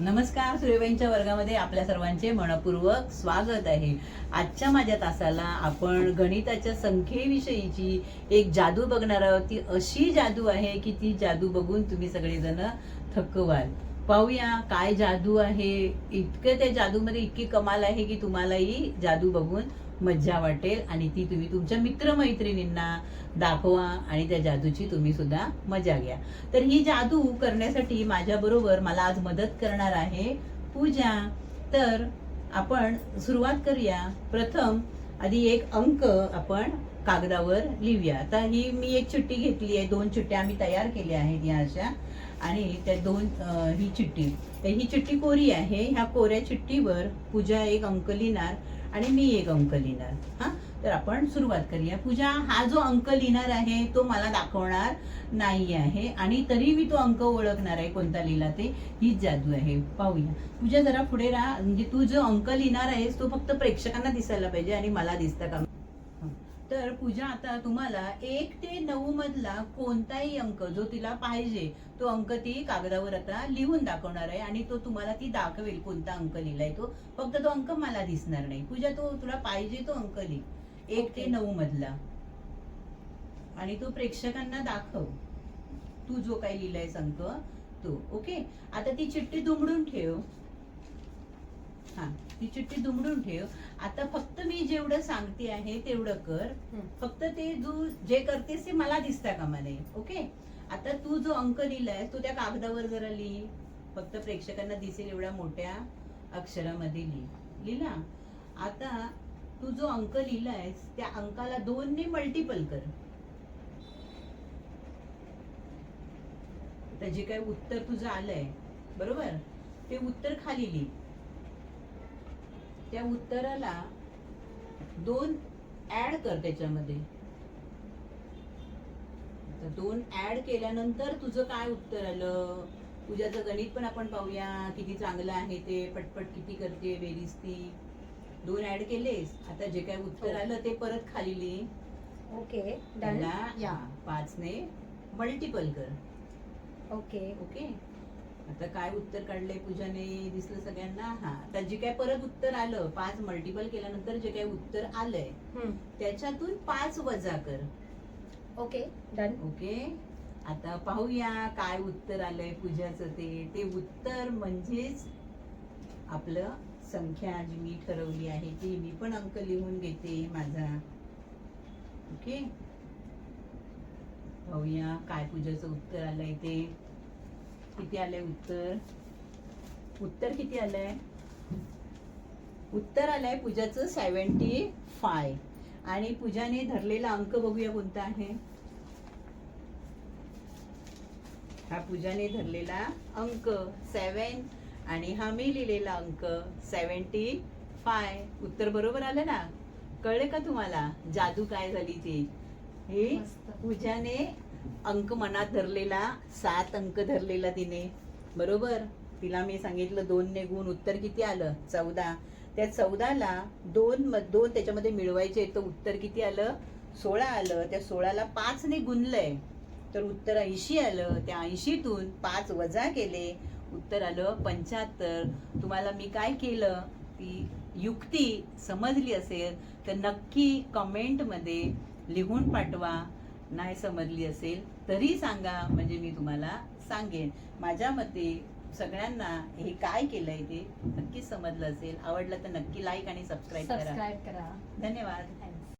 नमस्कार सूर्यबाईंच्या वर्गामध्ये आपल्या सर्वांचे मनपूर्वक स्वागत आहे. आजच्या माझ्या तासाला आपण गणिताच्या संख्येविषयीची एक जादू बघणार आहोत. ती अशी जादू आहे की ती जादू बघून तुम्ही सगळेजण थक्क व्हाल पाहूया काय जादू आहे? इतकं त्या जादूमध्ये इतकी कमाल आहे की तुम्हालाही जादू बघून मज्जा वाटेल आणि ती तुम्ही तुमच्या मित्रमैत्रिणींना दाखवा आणि त्या जादूची तुम्ही सुद्धा मजा घ्या. तर ही जादू करण्यासाठी माझ्याबरोबर मला आज मदत करणार आहे पूजा. तर आपण सुरुवात करूया. प्रथम आधी एक अंक आपण कागदावर लिहूया. आता ही मी एक चिठ्ठी घेतली आहे. दोन चिठ्ठ्या आम्ही तयार केल्या आहेत या अशा. आणि त्या दोन ही चिठ्ठी. तर ही चिठ्ठी कोरी आहे. ह्या कोऱ्या चिठ्ठीवर पूजा एक अंक लिहिणार. आणि मी एक अंक लिहिणार. हा? तर आपण सुरुवात करूया. पूजा हा जो अंक लिहिणार आहे तो मला दाखवणार नाही आहे. आणि तरी मी तो अंक ओळखणार आहे कोणता लिहिला ते हीच जादू आहे. पाहूया. पूजा जरा पुढे राहा. म्हणजे तू जो अंक लिहिणार आहेस तो फक्त प्रेक्षकांना दिसायला पाहिजे आणि मला दिसता का तर पूजा आता तुम्हाला एक ते नऊ मधला कोणताही अंक जो तिला पाहिजे तो अंक ती कागदावर आता लिहून दाखवणार आहे आणि तो तुम्हाला ती दाखवेल कोणता अंक लिहिलाय तो. फक्त तो अंक मला दिसणार नाही. पूजा तो तुला पाहिजे तो अंक लिह. एक ते. नऊ मधला. आणि तो प्रेक्षकांना दाखव. तू जो काही लिहिलायस अंक तो. ओके? आता ती चिठ्ठी दुमडून ठेव. हा. ती चिठ्ठी दुमडून ठेव. आता फक्त मी जेवढं सांगते आहे तेवढं कर. फक्त ते तू जे करतेस ते मला दिसता कामा नये ओके? आता तू जो अंक लिहिलाय तो त्या कागदावर जरा लिही. फक्त प्रेक्षकांना दिसेल एवढ्या मोठ्या अक्षरामध्ये लिही. लिहिला? आता तू जो अंक लिहिलायस त्या अंकाला दोन ने मल्टिपल कर. तर जे काही उत्तर तुझं आलंय बरोबर? ते उत्तर खाली लिही. त्या उत्तराला दोन ऍड कर त्याच्यामध्ये. दोन ऍड केल्यानंतर तुझं काय उत्तर आलं? तुझ्याचं गणित पण आपण पाहूया. किती चांगलं आहे ते पटपट किती करते बेरीज ती. दोन ऍड केलेस. आता जे काय उत्तर हो. आलं ते परत खाली लिही. ओके त्याला हा, पाचने मल्टिपल कर. ओके. ओके? आता काय उत्तर काढलंय पूजाने? दिसलं सगळ्यांना? हा. आता जे काय परत उत्तर आलं पाच मल्टिपल केल्यानंतर जे काय उत्तर आलंय त्याच्यातून पाच वजा कर. Okay done. ओके? आता पाहूया काय उत्तर आलंय पूजाचं ते. ते उत्तर म्हणजेच आपलं संख्या जी मी ठरवली आहे ती मी पण अंक लिहून घेते माझा. ओके? पाहूया काय पूजाचं उत्तर आलंय ते. किती आलंय उत्तर? उत्तर किती आलंय? उत्तर आलंय पूजाचं सेवन्टी फाय आणि पूजाने धरलेला अंक बघूया कोणता आहे? हा पूजाने धरलेला अंक सेवन आणि हा मी लिहिलेला अंक सेवन्टी फाय उत्तर बरोबर आलं ना? कळले का तुम्हाला? जादू काय झाली ती? ही पूजाने अंक मनात धरलेला सात अंक धरलेला तिने. बरोबर? तिला मी सांगितलं दोन ने गुण उत्तर किती आलं? चौदा. त्या चौदाला दोन म- दोन त्याच्यामध्ये मिळवायचे तर उत्तर किती आलं? सोळा आलं. त्या सोळाला पाचने गुणलंय. तर उत्तर ऐंशी आलं. त्या ऐंशीतून पाच वजा केले. उत्तर आलं पंच्याहत्तर. तुम्हाला मी काय केलं? ती युक्ती समजली असेल तर नक्की कमेंटमध्ये लिहून पाठवा. नाही समजली असेल तरी सांगा म्हणजे मी तुम्हाला सांगेन. माझ्या मते सगळ्यांना हे काय केलंय ते नक्की समजलं असेल. आवडलं तर नक्की लाईक आणि सबस्क्राईब करा. धन्यवाद.